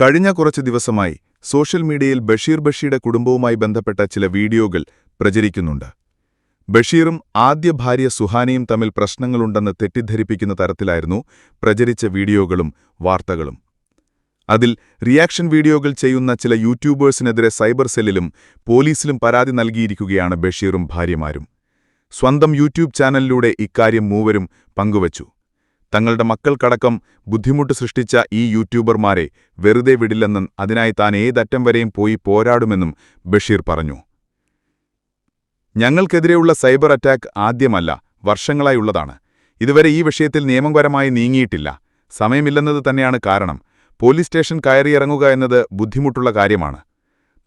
കഴിഞ്ഞ കുറച്ച് ദിവസമായി സോഷ്യൽ മീഡിയയിൽ ബഷീർ ബഷിയുടെ കുടുംബവുമായി ബന്ധപ്പെട്ട ചില വീഡിയോകൾ പ്രചരിക്കുന്നുണ്ട്. ബഷീറും ആദ്യ ഭാര്യ സുഹാനയും തമ്മിൽ പ്രശ്നങ്ങളുണ്ടെന്ന് തെറ്റിദ്ധരിപ്പിക്കുന്ന തരത്തിലായിരുന്നു പ്രചരിച്ച വീഡിയോകളും വാർത്തകളും. അതിൽ റിയാക്ഷൻ വീഡിയോകൾ ചെയ്യുന്ന ചില യൂട്യൂബേഴ്സിനെതിരെ സൈബർ സെല്ലിലും പോലീസിലും പരാതി നൽകിയിരിക്കുകയാണ് ബഷീറും ഭാര്യമാരും. സ്വന്തം യൂട്യൂബ് ചാനലിലൂടെ ഇക്കാര്യം മൂവരും പങ്കുവച്ചു. തങ്ങളുടെ മക്കൾക്കടക്കം ബുദ്ധിമുട്ട് സൃഷ്ടിച്ച ഈ യൂട്യൂബർമാരെ വെറുതെ വിടില്ലെന്നും അതിനായി താൻ ഏതറ്റം വരെയും പോയി പോരാടുമെന്നും ബഷീർ പറഞ്ഞു. ഞങ്ങൾക്കെതിരെയുള്ള സൈബർ അറ്റാക്ക് ആദ്യമല്ല വർഷങ്ങളായുള്ളതാണ് ഇതുവരെ ഈ വിഷയത്തിൽ നിയമപരമായി നീങ്ങിയിട്ടില്ല. സമയമില്ലെന്നത് തന്നെയാണ് കാരണം. പോലീസ് സ്റ്റേഷൻ കയറിയിറങ്ങുക എന്നത് ബുദ്ധിമുട്ടുള്ള കാര്യമാണ്.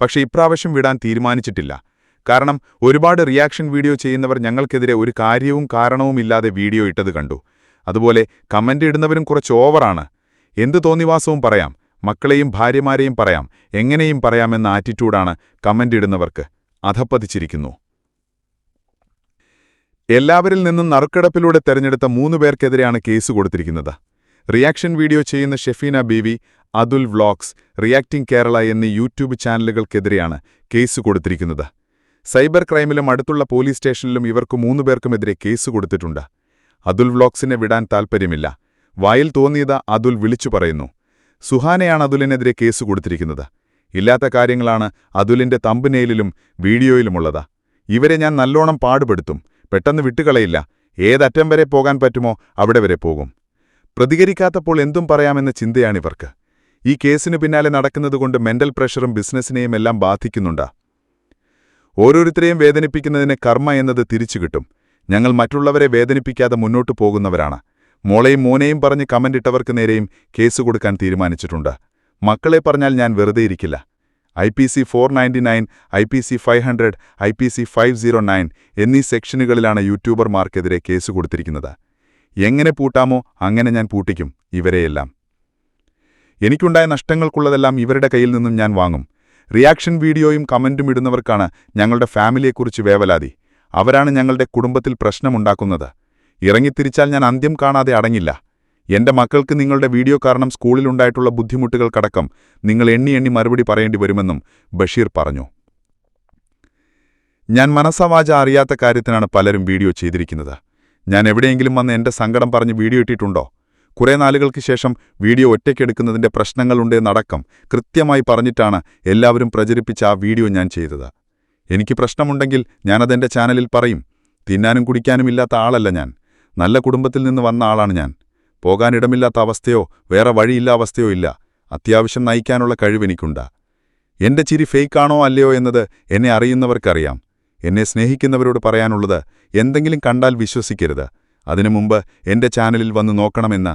പക്ഷേ ഇപ്രാവശ്യം വിടാൻ തീരുമാനിച്ചിട്ടില്ല. കാരണം ഒരുപാട് റിയാക്ഷൻ വീഡിയോ ചെയ്യുന്നവർ ഞങ്ങൾക്കെതിരെ ഒരു കാര്യവും കാരണവുമില്ലാതെ വീഡിയോ ഇട്ടത് കണ്ടു. അതുപോലെ കമന്റ് ഇടുന്നവരും കുറച്ച് ഓവറാണ് എന്ത് തോന്നിവാസവും പറയാം. മക്കളെയും ഭാര്യമാരെയും പറയാം. എങ്ങനെയും പറയാമെന്ന ആറ്റിറ്റ്യൂഡാണ് കമന്റ് ഇടുന്നവർക്ക് അധപ്പതിച്ചിരിക്കുന്നു. എല്ലാവരിൽ നിന്നും നറുക്കെടുപ്പിലൂടെ തെരഞ്ഞെടുത്ത മൂന്നു പേർക്കെതിരെയാണ് കേസ് കൊടുത്തിരിക്കുന്നത്. റിയാക്ഷൻ വീഡിയോ ചെയ്യുന്ന ഷെഫീന ബീവി അതുൽ വ്ളോഗ്സ് റിയാക്ടിംഗ് കേരള എന്നീ യൂട്യൂബ് ചാനലുകൾക്കെതിരെയാണ് കേസ് കൊടുത്തിരിക്കുന്നത്. സൈബർ ക്രൈമിലും അടുത്തുള്ള പോലീസ് സ്റ്റേഷനിലും ഇവർക്ക് മൂന്നുപേർക്കുമെതിരെ കേസ് കൊടുത്തിട്ടുണ്ട്. അതുൽ വ്ളോഗ്സിനെ വിടാൻ താൽപ്പര്യമില്ല. വായിൽ തോന്നിയത് അതുൽ വിളിച്ചു പറയുന്നു. സുഹാനയാണ് അതുലിനെതിരെ കേസ് കൊടുത്തിരിക്കുന്നത്. ഇല്ലാത്ത കാര്യങ്ങളാണ് അതുലിന്റെ തമ്പുനേലിലും വീഡിയോയിലുമുള്ളത്. ഇവരെ ഞാൻ നല്ലോണം പാടുപെടുത്തും. പെട്ടെന്ന് വിട്ടുകളയില്ല. ഏതറ്റം വരെ പോകാൻ പറ്റുമോ അവിടെ വരെ പോകും. പ്രതികരിക്കാത്തപ്പോൾ എന്തും പറയാമെന്ന ചിന്തയാണിവർക്ക്. ഈ കേസിനു പിന്നാലെ നടക്കുന്നതുകൊണ്ട് മെന്റൽ പ്രഷറും ബിസിനസ്സിനെയും എല്ലാം ബാധിക്കുന്നുണ്ട്. ഓരോരുത്തരെയും വേദനിപ്പിക്കുന്നതിന് കർമ്മ എന്നത് തിരിച്ചു കിട്ടും. ഞങ്ങൾ മറ്റുള്ളവരെ വേദനിപ്പിക്കാതെ മുന്നോട്ടു പോകുന്നവരാണ്. മോളെയും മോനെയും പറഞ്ഞ് കമന്റിട്ടവർക്ക് നേരെയും കേസ് കൊടുക്കാൻ തീരുമാനിച്ചിട്ടുണ്ട്. മക്കളെ പറഞ്ഞാൽ ഞാൻ വെറുതെ ഇരിക്കില്ല. I P C four ninety nine I P C five hundred I P C five zero nine എന്നീ സെക്ഷനുകളിലാണ് യൂട്യൂബർമാർക്കെതിരെ കേസ് കൊടുത്തിരിക്കുന്നത്. എങ്ങനെ പൂട്ടാമോ അങ്ങനെ ഞാൻ പൂട്ടിക്കും ഇവരെയെല്ലാം. എനിക്കുണ്ടായ നഷ്ടങ്ങൾക്കുള്ളതെല്ലാം ഇവരുടെ കയ്യിൽ നിന്നും ഞാൻ വാങ്ങും. റിയാക്ഷൻ വീഡിയോയും കമന്റും ഇടുന്നവർക്കാണ് ഞങ്ങളുടെ ഫാമിലിയെക്കുറിച്ച് വേവലാതി. അവരാണ് ഞങ്ങളുടെ കുടുംബത്തിൽ പ്രശ്നമുണ്ടാക്കുന്നത്. ഇറങ്ങിത്തിരിച്ചാൽ ഞാൻ അന്ത്യം കാണാതെ അടങ്ങില്ല. എന്റെ മക്കൾക്ക് നിങ്ങളുടെ വീഡിയോ കാരണം സ്കൂളിലുണ്ടായിട്ടുള്ള ബുദ്ധിമുട്ടുകൾക്കടക്കം നിങ്ങൾ എണ്ണി എണ്ണി മറുപടി പറയേണ്ടി വരുമെന്നും ബഷീർ പറഞ്ഞു. ഞാൻ മനസ്സവാച അറിയാത്ത കാര്യത്തിനാണ് പലരും വീഡിയോ ചെയ്തിരിക്കുന്നത്. ഞാൻ എവിടെയെങ്കിലും വന്ന് എന്റെ സങ്കടം പറഞ്ഞ് വീഡിയോ ഇട്ടിട്ടുണ്ടോ? കുറേ നാളുകൾക്ക് ശേഷം വീഡിയോ ഒറ്റയ്ക്കെടുക്കുന്നതിന്റെ പ്രശ്നങ്ങളുണ്ടെന്നടക്കം കൃത്യമായി പറഞ്ഞിട്ടാണ് എല്ലാവരും പ്രചരിപ്പിച്ച ആ വീഡിയോ ഞാൻ ചെയ്തത്. എനിക്ക് പ്രശ്നമുണ്ടെങ്കിൽ ഞാനതെന്റെ ചാനലിൽ പറയും. തിന്നാനും കുടിക്കാനുമില്ലാത്ത ആളല്ല ഞാൻ. നല്ല കുടുംബത്തിൽ നിന്ന് വന്ന ആളാണ് ഞാൻ. പോകാനിടമില്ലാത്ത അവസ്ഥയോ വേറെ വഴിയില്ല അവസ്ഥയോ ഇല്ല. അത്യാവശ്യം നയിക്കാനുള്ള കഴിവെനിക്കുണ്ട് എന്റെ ചിരി ഫേക്കാണോ അല്ലയോ എന്നത് എന്നെ അറിയുന്നവർക്കറിയാം. എന്നെ സ്നേഹിക്കുന്നവരോട് പറയാനുള്ളത് എന്തെങ്കിലും കണ്ടാൽ വിശ്വസിക്കരുത്. അതിനു മുമ്പ് എന്റെ ചാനലിൽ വന്ന് നോക്കണമെന്ന്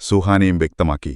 സുഹാനയും വ്യക്തമാക്കി.